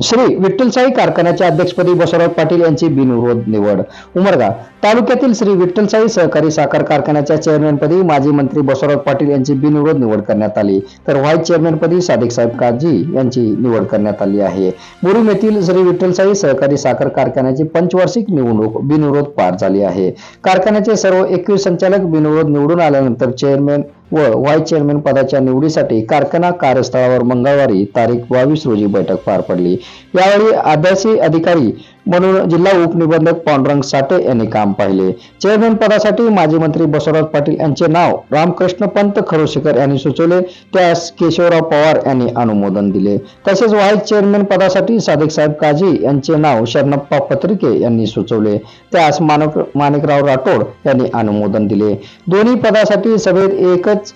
श्री विठ्ठलसाई कारखान्याच्या अध्यक्षपदी बसवराज पाटील यांची बिनविरोध निवड. उमरगा तालुक्यातील श्री विठ्ठलसाई सहकारी साखर कारखान्याच्या चेअरमॅनपदी माजी मंत्री बसवराव पाटील यांची बिनविरोध निवड करण्यात आली. तर व्हाईस चेअरमॅनपदी सादिक साहेब काजी यांची निवड करण्यात आली आहे. मुरुम येथील श्री विठ्ठलसाई सहकारी साखर कारखान्याची पंचवार्षिक निवडणूक बिनविरोध पार झाली आहे. कारखान्याचे सर्व एकवीस संचालक बिनविरोध निवडून आल्यानंतर चेअरमॅन व व्हाईस चेअरमॅन पदाच्या निवडीसाठी कारखाना कार्यस्थळावर मंगळवारी तारीख बावीस रोजी बैठक पार पडली. यावेळी आदर्शी अधिकारी म्हणून जिल्हा उपनिबंधक पांडुरंग साठे यांनी काम पाहिले. चेअरमॅन पदासाठी माजी मंत्री बसवराज पाटील यांचे नाव रामकृष्ण पंत खरोशीकर यांनी सुचवले. त्यास केशवराव पवार यांनी अनुमोदन दिले. तसेच व्हाईस चेअरमॅन पदासाठी सादिक साहेब काजी यांचे नाव शरणप्पा पत्रिके यांनी सुचवले. त्यास मानक माणिकराव राठोड यांनी अनुमोदन दिले. दोन्ही पदासाठी सभेत एकच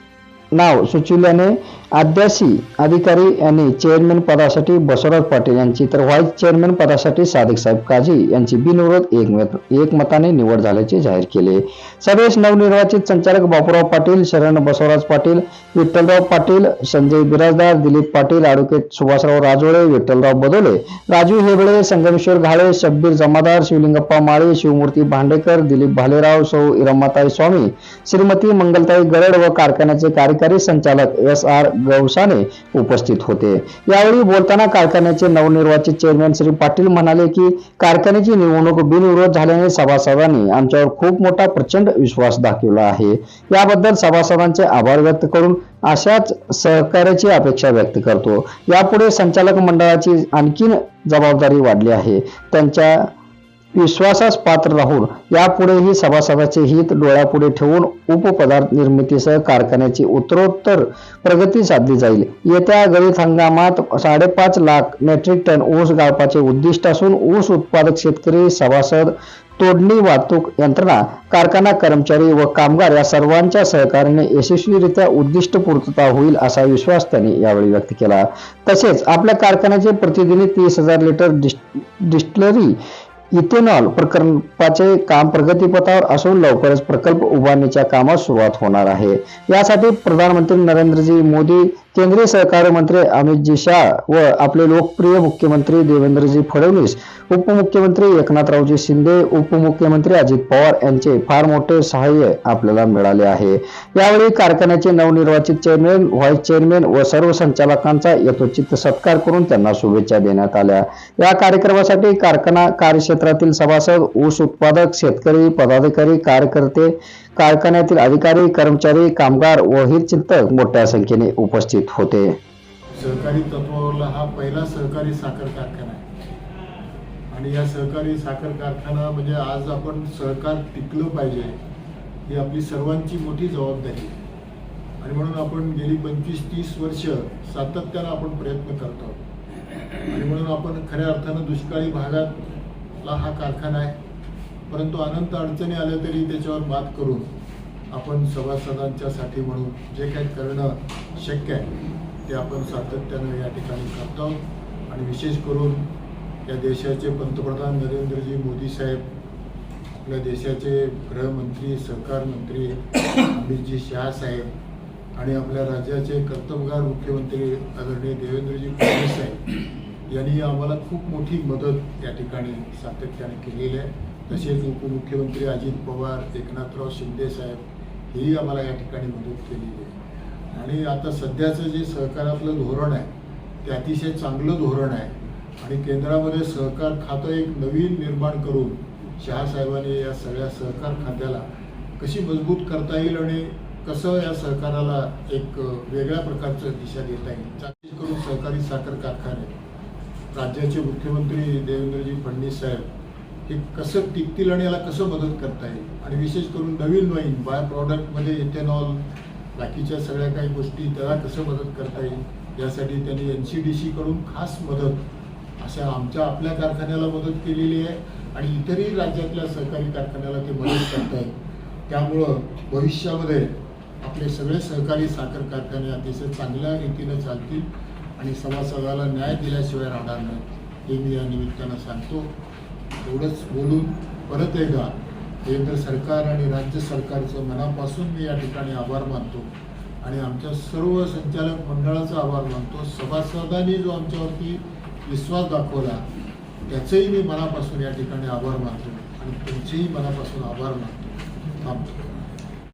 नाव सुचविल्याने आद्यासी अधिकारी यांनी चेअरमॅन पदासाठी बसवराज पाटील यांची तर व्हाईस चेअरमॅन पदासाठी सादिक साहेब काझी यांची बिनविरोध एकमत एकमताने निवड झाल्याचे जाहीर केले. सभेस नवनिर्वाचित संचालक बापूराव पाटील शरण बसवराज पाटील विठ्ठलराव पाटील संजय बिराजदार दिलीप पाटील ॲडव्होकेट सुभाषराव राजोळे विठ्ठलराव बदोले राजू हेबळे संगमेश्वर घाळे शब्बीर जमादार शिवलिंगप्पा माळी शिवमूर्ती भांडेकर दिलीप भालेराव सौ इरमाताई स्वामी श्रीमती मंगलताई गरड व कारखान्याचे कार्यकारी संचालक एस आर गवसाने उपस्थित होते. यावेळी बोलताना कारखान्याचे नवनिर्वाचित चेअरमॅन श्री पाटील म्हणाले की कारखान्याची निवडणूक बिनविरोध झाल्याने सभासदांनी आमच्यावर खूप मोठा प्रचंड विश्वास दाखवला आहे. याबद्दल सभासदांचे आभार व्यक्त करून अशाच सहकार्याची अपेक्षा व्यक्त करतो. यापुढे संचालक मंडळाची आणखीन जबाबदारी वाढली आहे. त्यांच्या विश्वासास पात्र राहून यापुढेही सभासदाचे हित डोळ्यापुढे ठेवून उपपदार्थ निर्मितीसह कारखान्याची उत्तरोत्तर प्रगती साधली जाईल. येत्या गळीत हंगामात साडेपाच लाख मेट्रिक टन ऊस गाळपाचे उद्दिष्ट असून ऊस उत्पादक शेतकरी सभासद तोडणी वाहतूक यंत्रणा कारखाना कर्मचारी व कामगार या सर्वांच्या सहकार्याने यशस्वीरित्या उद्दिष्ट पूर्तता होईल असा विश्वास त्यांनी यावेळी व्यक्त केला. तसेच आपल्या कारखान्याचे प्रतिदिनी तीस हजार लिटर डिस- डिस्टिलरी इथेनॉल प्रकल्पाचे काम प्रगतीपथावर असून लवकरच प्रकल्प उभारणीच्या कामास सुरुवात होणार आहे. यासाठी प्रधानमंत्री नरेंद्रजी मोदी केंद्रीय सहकार मंत्री अमितजी शाह व आपले लोकप्रिय मुख्यमंत्री देवेंद्रजी फडणवीस उपमुख्यमंत्री एकनाथरावजी शिंदे उपमुख्यमंत्री अजित पवार यांचे फार मोठे सहाय्य आपल्याला मिळाले आहे. यावेळी कारखान्याचे नवनिर्वाचित चेअरमॅन व्हाईस चेअरमॅन व सर्व संचालकांचा यथोचित सत्कार करून त्यांना शुभेच्छा देण्यात आल्या. या कार्यक्रमासाठी कारखाना कार्यक्षेत्रातील सभासद ऊस उत्पादक शेतकरी पदाधिकारी कार्यकर्ते कारखान्यातील अधिकारी कर्मचारी कामगार व हितचिंतक मोठ्या संख्येने उपस्थित होते. सहकारी तत्वावरला हा पहिला सहकारी साखर कारखाना आहे. आणि या सहकारी साखर कारखाना म्हणजे आज आपण सहकार टिकलं पाहिजे ही आपली सर्वांची मोठी जबाबदारी आहे. आणि म्हणून आपण गेली पंचवीस तीस वर्ष सातत्यानं आपण प्रयत्न करतो आणि म्हणून आपण खऱ्या अर्थानं दुष्काळी भागातला हा कारखाना आहे. परंतु अनंत अडचणी आल्या तरी त्याच्यावर मात करून आपण सभासदांच्यासाठी म्हणून जे काही करणं शक्य आहे ते आपण सातत्यानं या ठिकाणी करतो आहोत. आणि विशेष करून या देशाचे पंतप्रधान नरेंद्रजी मोदी साहेब आपल्या देशाचे गृहमंत्री सहकार मंत्री अमितजी शहा साहेब आणि आपल्या राज्याचे कर्तबगार मुख्यमंत्री आदरणीय देवेंद्रजी फडणवीस साहेब यांनी आम्हाला खूप मोठी मदत या ठिकाणी सातत्याने केलेली आहे. तसेच उपमुख्यमंत्री अजित पवार एकनाथराव शिंदे साहेब हेही आम्हाला या ठिकाणी मदत केलेली आहे. आणि आता सध्याचं जे सहकारातलं धोरण आहे ते अतिशय चांगलं धोरण आहे. आणि केंद्रामध्ये सहकार खातं एक नवीन निर्माण करून शहासाहेबांनी या सगळ्या सहकार खात्याला कशी मजबूत करता येईल आणि कसं या सहकाराला एक वेगळ्या प्रकारचं दिशा देता येईल? चांगली करून सहकारी साखर कारखाने. राज्याचे मुख्यमंत्री देवेंद्रजी फडणवीस साहेब हे कसं टिकतील आणि याला कसं मदत करता येईल? आणि विशेष करून नवीन नवीन बाय प्रॉडक्टमध्ये इथेनॉल बाकीच्या सगळ्या काही गोष्टी त्याला कसं मदत करता येईल? यासाठी त्यांनी एन सी डी सीकडून खास मदत अशा आमच्या आपल्या कारखान्याला मदत केलेली आहे आणि इतरही राज्यातल्या सहकारी कारखान्याला ते मदत करतायत त्यामुळं भविष्यामध्ये आपले सगळे सहकारी साखर कारखाने अतिशय चांगल्या रीतीनं चालतील आणि सभासदाला न्याय दिल्याशिवाय राहणार नाही हे मी या निमित्तानं सांगतो. एवढंच बोलून परत एकदा केंद्र सरकार आणि राज्य सरकारचं मनापासून मी या ठिकाणी आभार मानतो आणि आमच्या सर्व संचालक मंडळाचा आभार मानतो. सभासदांनी जो आमच्यावरती विश्वास दाखवला त्याचेही मी मनापासून या ठिकाणी आभार मानतो आणि तुमचेही मनापासून आभार मानतो. थांबतो